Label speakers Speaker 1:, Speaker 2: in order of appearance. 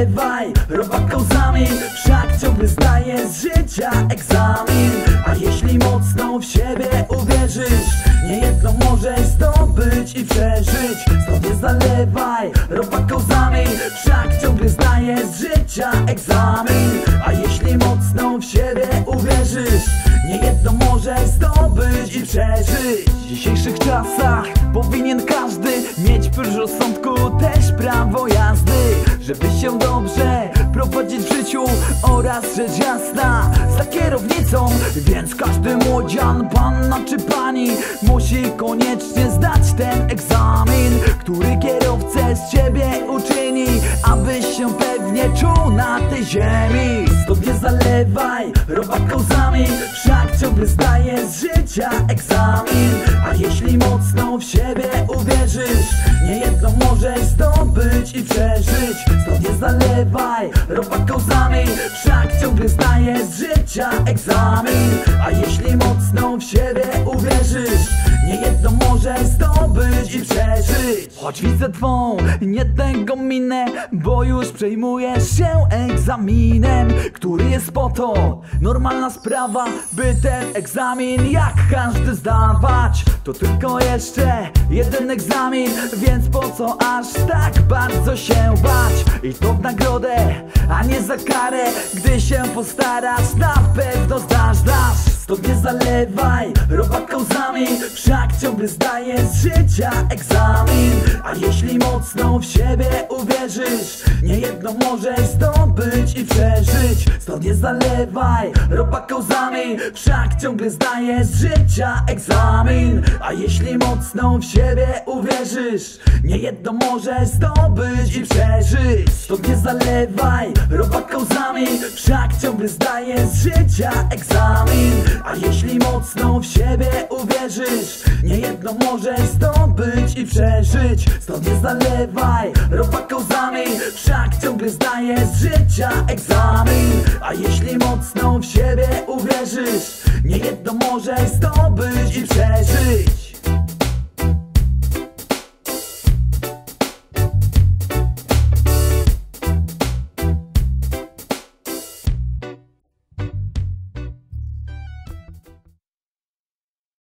Speaker 1: Zalewaj robak kołzami Wszak ciągle zdaje z życia egzamin. A jeśli mocno w siebie uwierzysz Niejedno możesz zdobyć i przeżyć. Stąd zalewaj robak kołzami Wszak ciągle zdaje z życia egzamin. A jeśli mocno w siebie uwierzysz Niejedno możesz zdobyć i przeżyć. W dzisiejszych czasach powinien każdy Mieć prócz rozsądku też prawo ja żeby się dobrze prowadzić w życiu Oraz rzecz jasna za kierownicą. Więc każdy młodzian, panna czy pani Musi koniecznie zdać ten egzamin Który kierowcę z ciebie uczyni Abyś się pewnie czuł na tej ziemi. Stąd nie zalewaj robakozami Wszak ciągle zdaje z życia egzamin. A jeśli mocno w siebie uwierzysz. Niejedno możesz zdobyć i przeżyć. Stąd nie zalewaj robakozami Wszak ciągle zdaje z życia egzamin. A jeśli mocno w siebie uwierzysz możesz zdobyć i przeżyć. Choć widzę twą nie tego minę Bo już przejmujesz się egzaminem Który jest po to Normalna sprawa By ten egzamin jak każdy zdawać. To tylko jeszcze jeden egzamin Więc po co aż tak bardzo się bać? I to w nagrodę, a nie za karę Gdy się postarasz na pewno zdasz, dasz Stąd nie zalewaj robakozami Wszak ciągle zdaje z życia egzamin. A jeśli mocno w siebie uwierzysz Niejedno możesz zdobyć i przeżyć. Stąd nie zalewaj robakozami Wszak ciągle zdaje z życia egzamin. A jeśli mocno w siebie uwierzysz Niejedno możesz zdobyć i przeżyć. Stąd nie zalewaj robakozami Wszak ciągle zdaje z życia egzamin A jeśli mocno w siebie uwierzysz Niejedno możesz zdobyć i przeżyć. Stąd nie zalewaj robakozami Wszak ciągle zdaje z życia egzamin. A jeśli mocno w siebie uwierzysz Niejedno możesz zdobyć i przeżyć